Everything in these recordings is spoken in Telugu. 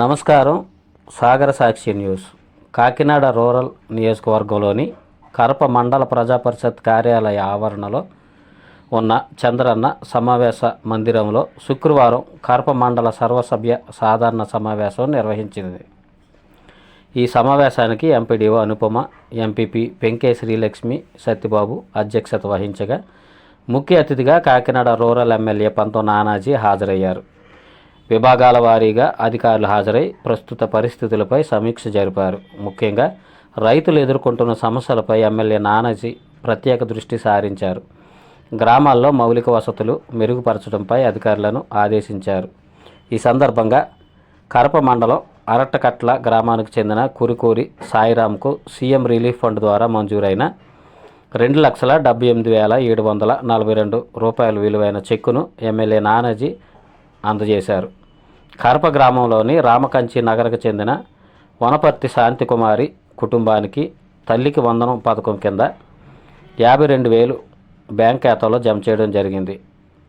నమస్కారం సాగర సాక్షి న్యూస్. కాకినాడ రూరల్ నియోజకవర్గంలోని కరప మండల ప్రజా పరిషత్ కార్యాలయ ఆవరణలో ఉన్న చంద్రన్న సమావేశ మందిరంలో శుక్రవారం కరప మండల సర్వసభ్య సాధారణ సమావేశం నిర్వహించింది. ఈ సమావేశానికి ఎంపీడీఓ అనుపమ ఎంపీపీ పెంకే శ్రీలక్ష్మి సత్యబాబు అధ్యక్షత వహించగా ముఖ్య అతిథిగా కాకినాడ రూరల్ ఎమ్మెల్యే పంతో నానాజీ హాజరయ్యారు. విభాగాల వారీగా అధికారులు హాజరై ప్రస్తుత పరిస్థితులపై సమీక్ష జరిపారు. ముఖ్యంగా రైతులు ఎదుర్కొంటున్న సమస్యలపై ఎమ్మెల్యే నానాజీ ప్రత్యేక దృష్టి సారించారు. గ్రామాల్లో మౌలిక వసతులు మెరుగుపరచడంపై అధికారులను ఆదేశించారు. ఈ సందర్భంగా కరప మండలం అరట్టకట్ల గ్రామానికి చెందిన కురికూరి సాయిరాంకు సీఎం రిలీఫ్ ఫండ్ ద్వారా మంజూరైన రెండు లక్షల డెబ్బై ఎనిమిది వేల ఏడు వందల నలభై రెండు రూపాయల విలువైన చెక్కును ఎమ్మెల్యే నానాజీ అందజేశారు. కరప గ్రామంలోని రామకంచి నగరకు చెందిన వనపర్తి శాంతికుమారి కుటుంబానికి తల్లికి వందనం పథకం కింద యాభై రెండు వేలు బ్యాంక్ ఖాతాలో జమ చేయడం జరిగింది.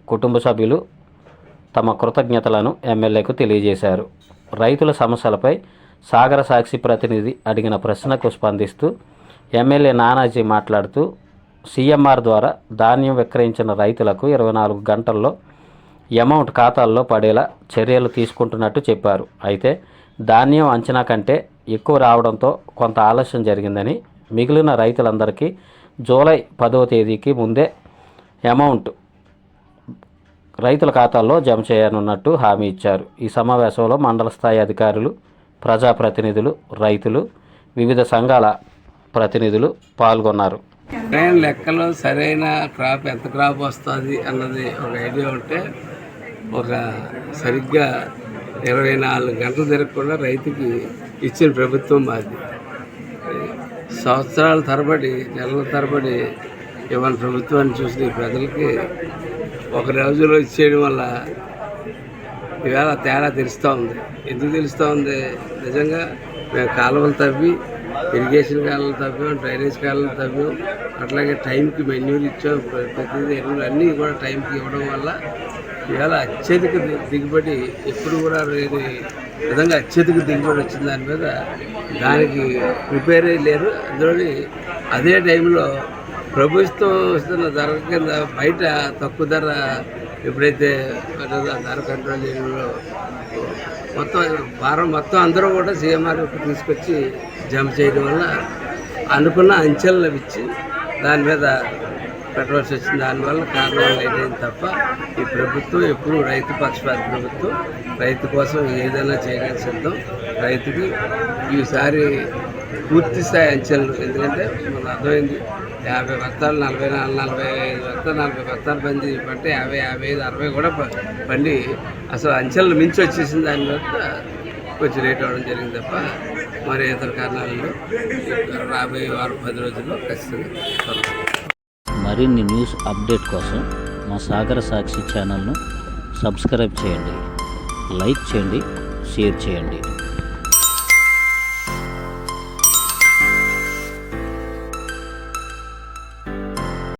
కుటుంబ సభ్యులు తమ కృతజ్ఞతలను ఎమ్మెల్యేకు తెలియజేశారు. రైతుల సమస్యలపై సాగర సాక్షి ప్రతినిధి అడిగిన ప్రశ్నకు స్పందిస్తూ ఎమ్మెల్యే నానాజీ మాట్లాడుతూ సీఎంఆర్ ద్వారా ధాన్యం విక్రయించిన రైతులకు ఇరవై నాలుగు గంటల్లో అమౌంట్ ఖాతాల్లో పడేలా చర్యలు తీసుకుంటున్నట్టు చెప్పారు. అయితే ధాన్యం అంచనా కంటే ఎక్కువ రావడంతో కొంత ఆలస్యం జరిగిందని మిగిలిన రైతులందరికీ జూలై పదవ తేదీకి ముందే అమౌంట్ రైతుల ఖాతాల్లో జమ చేయనున్నట్టు హామీ ఇచ్చారు. ఈ సమావేశంలో మండల స్థాయి అధికారులు ప్రజాప్రతినిధులు రైతులు వివిధ సంఘాల ప్రతినిధులు పాల్గొన్నారు. సరైన లెక్కలో సరైన క్రాప్ ఎంత క్రాప్ వస్తుంది అన్నది ఒక ఐడియా ఉంటే ఒక సరిగ్గా ఇరవై నాలుగు గంటలు తిరగకుండా రైతుకి ఇచ్చిన ప్రభుత్వం మాది. సంవత్సరాల తరబడి నెలల తరబడి ఇవాళ ప్రభుత్వాన్ని చూసిన ప్రజలకి ఒక రోజులో ఇచ్చేయడం వల్ల ఇవాళ తేడా తెలుస్తూ ఉంది. ఎందుకు తెలుస్తూ ఉంది? నిజంగా మేము కాలువలు తవ్వి ఇరిగేషన్ కాలువలు తవ్వాం డ్రైనేజ్ కాలువలు తవ్వాం. అట్లాగే టైంకి మెన్యూర్ ఇచ్చాం. ప్ర- ప్రతిదీ ఎరువులు అన్నీ కూడా టైంకి ఇవ్వడం వల్ల ఇవాళ అత్యధిక దిగుబడి ఎప్పుడు కూడా లేని విధంగా అత్యధిక దిగుబడి వచ్చిన దాని మీద దానికి ప్రిపేర్ అయ్యి లేరు. అందులోని అదే టైంలో ప్రభుత్వం వస్తున్న ధర కింద బయట తక్కువ ధర ఎప్పుడైతే ధర కంట్రోల్ చేయడంలో మొత్తం వారం మొత్తం అందరూ కూడా సీఎంఆర్ తీసుకొచ్చి జమ చేయడం వల్ల అనుకున్న అంచెలను ఇచ్చి దాని మీద పెట్టవలసి వచ్చింది దానివల్ల కారణం ఏదైంది తప్ప ఈ ప్రభుత్వం ఎప్పుడు రైతు పక్షపాత ప్రభుత్వం. రైతు కోసం ఏదైనా చేయడానికి సిద్ధం. రైతుకి ఈసారి పూర్తి స్థాయి అంచెలు ఎందుకంటే మనకు అర్థమైంది యాభై బత్తాలు నలభై నాలుగు నలభై ఐదు బత్తాలు నలభై బత్తాలు పండి పంటే యాభై యాభై ఐదు అరవై కూడా పండి అసలు అంచెలు మించి వచ్చేసింది దాని వల్ల కొంచెం రేట్ అవ్వడం జరిగింది తప్ప మరి ఇతర కారణాలలో రాబోయే వారం పది రోజుల్లో ఖచ్చితంగా మరిన్ని న్యూస్ అప్డేట్ కోసం మా సాగర సాక్షి ఛానల్ను సబ్స్క్రైబ్ చేయండి. లైక్ చేయండి షేర్ చేయండి.